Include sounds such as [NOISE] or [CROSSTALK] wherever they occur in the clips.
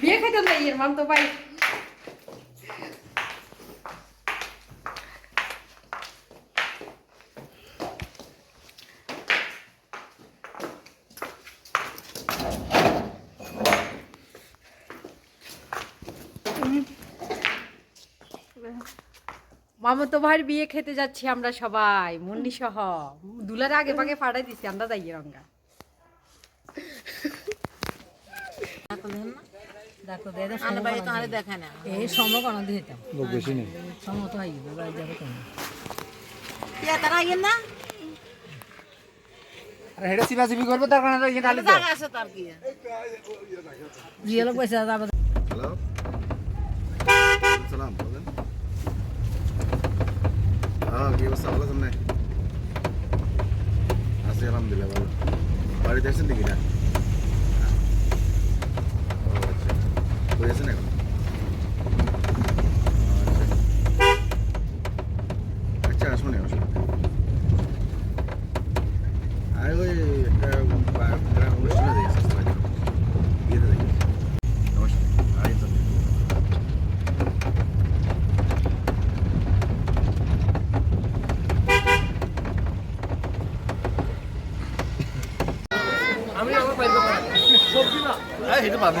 বিয়ে খেতে যাই এর মাম তো ভাই মামতো ভাইয়ের বিয়ে খেতে যাচ্ছি আমরা সবাই মুন্নি সহ। দুলার আগে পাগে ফাটাই দিছি আমরা যাই রঙ্গা দেখো দে দে আমার বাড়ি তো আরে দেখে না। এই সময় কোনো দিতাম। লোক বেশি নেই। সময় তো আইবে বাড়ি যাবে কেন তারা আইয়েন না? আরে হেডে সিবা সিবি করবে তার কারণে খালি তো জায়গা আছে তার কি? জিয়ে লোক পয়সা যাবে। হ্যালো। সালাম বলেন। হ্যাঁ কি অবস্থা? ভালো আছি আলহামদুলিল্লাহ ভালো। বাড়িতে আসছেন নাকি? না ও আচ্ছা কই আছেন এখন আচ্ছা আচ্ছা শুনে অসুবিধা নেই। আরে ওই একটা বা- একটা অনুষ্ঠানে দেখেছি বিয়েতে দেখেছি নমস্কার আই তো পরে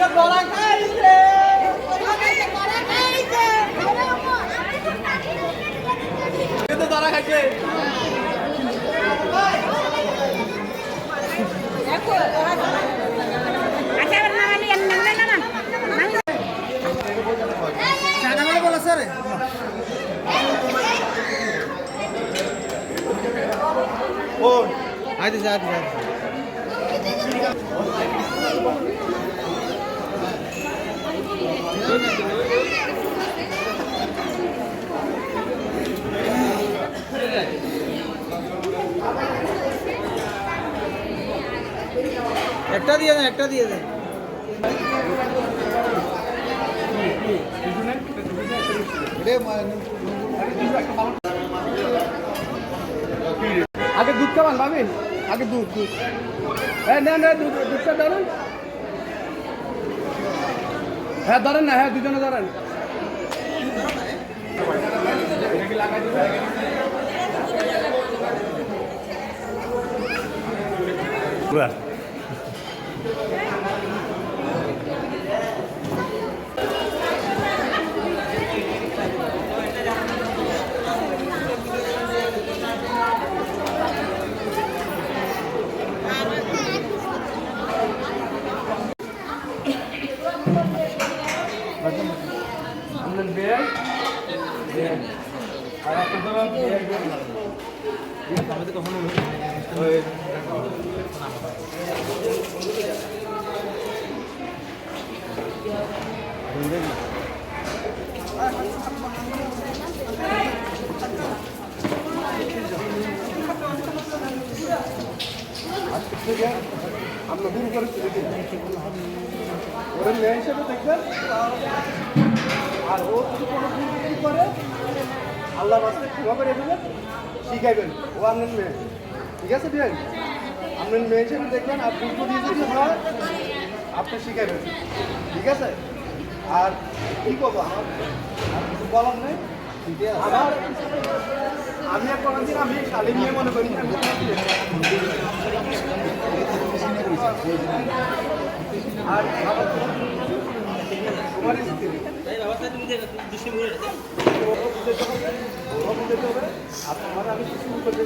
একটা বকরে দেবো গা আইতে যা আইতে যা একটা দিয়ে দেন একটা দিয়ে দেন। আগে দুধ খাবেন পাবেন আগে দুধ দুধ। হ্যাঁ নেন নেন দুধ দুধটা ধরেন। হ্যাঁ ধরেন না হ্যাঁ দুজনে ধরেন। বিয়াই ওই আজকে থেকে আমরা দূর করে ওরা মেয়ে হিসেবে দেখবেন আর ও যদি কোনো করে আল্লাহ বাস্তে ক্ষমা করে দেবেন শিখাইবেন। ও আপনার মেয়ে। ঠিক আছে বিয়ান আপনার মেয়ে হিসেবে দেখবেন আর ভুল দিয়ে যদি হয়, আপনি শিখাইবেন। ঠিক আছে? আর কি করব? আমার আর কিছু বলার নেই? আমার আমি এক কোনো দিন আমি শালি নিয়ে মনে করি আর তোমার স্ত্রী আপনার আমি কিছু করতে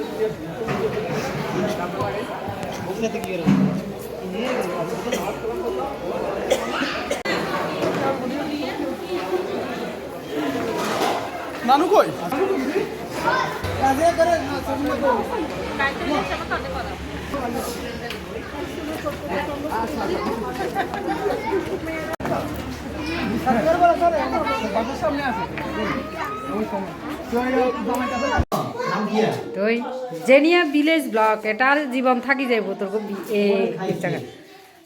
নানু কই? বাসার জেনিয়া ভিলেজ ব্লক এটার জীবন থাকি যাইব তোর এ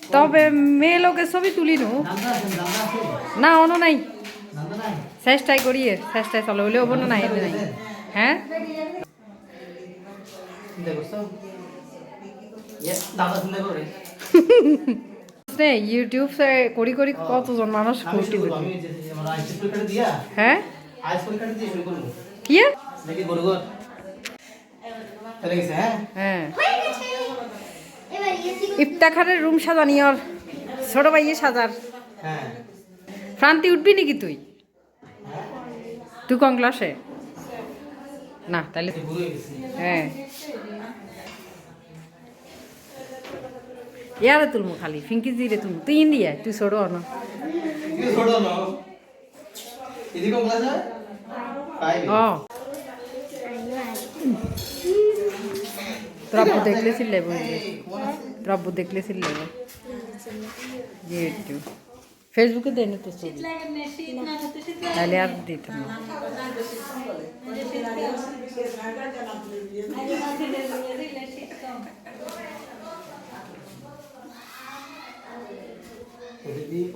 তবে মেয়ে লোকের ছবি তুলি নু। না অন্য নাই। চেষ্টাই করি এর, চেষ্টায় চলো। হলে হব না নাই নাই। হ্যাঁ? [LAUGHS] নে, ইউটিউব করি করি কতজন মানুষ ঘুরতে ঘুরতে হ্যাঁ? কি হ্যাঁ ইফতাখারের রুম সাজানি ওর ছোট ভাইয়ে সাজার। প্রান্তি উঠবি নাকি তুই? তুই কোন ক্লাসে না তাহলে হ্যাঁ। ইয়ারে তুলমু খালি ফিঙ্কি জিরে তুলমু। তুই ইন্দিয়া তুই ছোট না। তোর আব্বু দেখলে চিল্লাই বলবে তোর আব্বু দেখলে চিল্লাই যে একটু। ফেসবুকে দেন তো ছবি। তাহলে আর দিতাম না।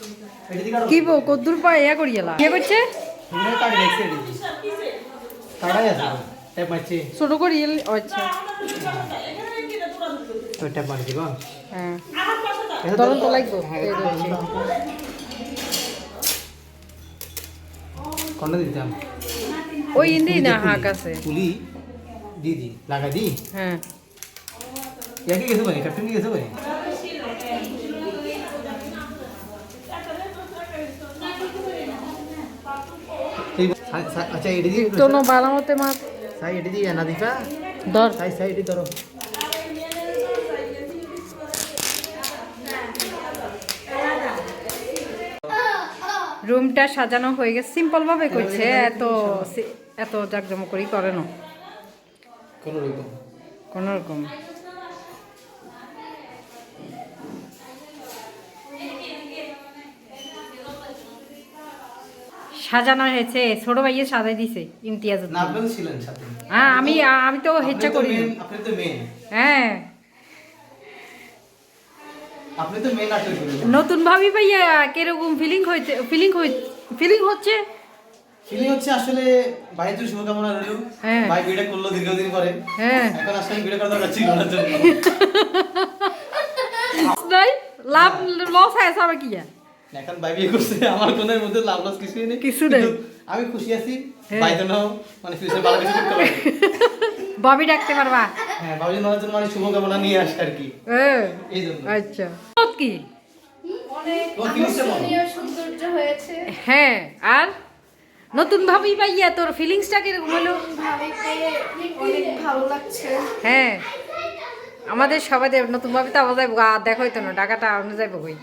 হ্যাঁ কি বউ কদ্দুর পা ইয়া করিয়ালা কে করছে? তুমি কার্ড লাইছে এটি কাড়াই আছে ট্যাপ মারছি। ছোট করিয়াল আচ্ছা। হ্যাঁ। তরল তো লাগবো। কোনটা দিতাম ওই ইন্দি না হাঁক আছে। পুলি। দি দি। লাগা দি? হ্যাঁ। ইয়াকে গেছে ভাই ক্যাপ্টেন গেছে ভাই আচ্ছা এটি দিয়ে তো নো বালামতে মাত সাই এটি দিয়ে না দিকা। ধর। সাই সাই এটি ধরো। রুমটা সাজানো হয়ে গেছে। সিম্পল ভাবে করছে এত সি- এত জাকজমক করি করে না। কোন রকম কোন রকম সাজানো হয়েছে ছোট ভাইয়ে সাজাই দিছে ইমতিয়াজ হ্যাঁ আমি আমি তো হেচ্ছা করি আপনি তো হ্যাঁ। নতুন ভাবি ভাইয়া কীরকম ফিলিং হয়েছে ফিলিং ফিলিং হচ্ছে? ফিলিং হচ্ছে আসলে ভাই তুই শুভকামনা রইল। হ্যাঁ। ভাই বিয়েটা করল দীর্ঘদিন পরে। হ্যাঁ। এখন আসলে বিয়ে করা দরকার ছিল না। [LAUGHS] জন্য লাভ লস আছে আবার কি? এখন ভাই বিয়ে করছে আমার কোনো মধ্যে লাভ লস কিছুই নেই। কিছু নেই। আমি খুশি আছি হ্যাঁ। ভাই জন্য মানে ফিউচার ভালো কিছু করতে পারবে। [LAUGHS] ববি ডাকতে পারবা? হ্যাঁ ভাবি জন্য জন্য মানে শুভকামনা নিয়ে আসে আর কি। এই জন্য। আচ্ছা। কি? তোমার সৌন্দর্য হয়েছে। হ্যাঁ আর? নতুন ভাবি পাইয়া তোর ফিলিংসটা কীরকম হলো? অনেক ভালো লাগছে। হ্যাঁ। আমাদের সবাই নতুন ভাবি তো আবার যাইব আর দেখোই তো না টাকাটা আনো যাইব কই?